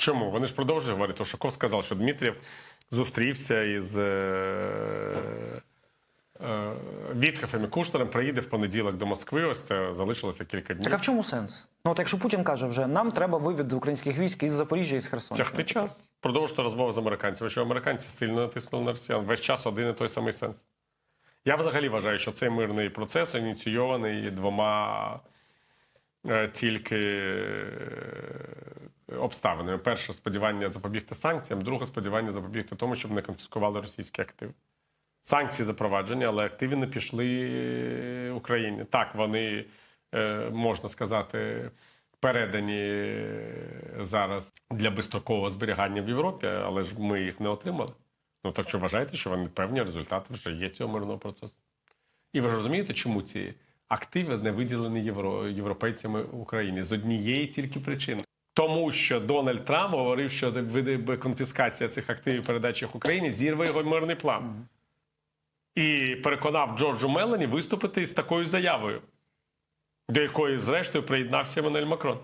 Чому? Вони ж продовжують говорити. Ушаков сказав, що Дмитрів зустрівся із е, е, Вітхофем і Кушнером, приїде в понеділок до Москви. Ось це залишилося кілька днів. Так а в чому сенс? Ну от якщо Путін каже, вже нам треба вивід українських військ із Запоріжжя і з Херсона. Тягти час. Продовжити розмови з американцями, що американці сильно натиснули на росіян. Весь час один і той самий сенс. Я взагалі вважаю, що цей мирний процес ініційований двома е, тільки е, обставинами. Перше сподівання запобігти санкціям, друге сподівання запобігти тому, щоб не конфіскували російські активи. Санкції запроваджені, але активи не пішли Україні. Так, вони, е, можна сказати, передані зараз для безстрокового зберігання в Європі, але ж ми їх не отримали. Ну так що вважаєте, що вони певні результати вже є цього мирного процесу. І ви ж розумієте, чому ці активи не виділені євро, європейцями Україні з однієї тільки причини. Тому що Дональд Трамп говорив, що конфіскація цих активів передачі Україні зірве його мирний план. І переконав Джорджу Мелані виступити з такою заявою, до якої, зрештою, приєднався Еммануель Макрон.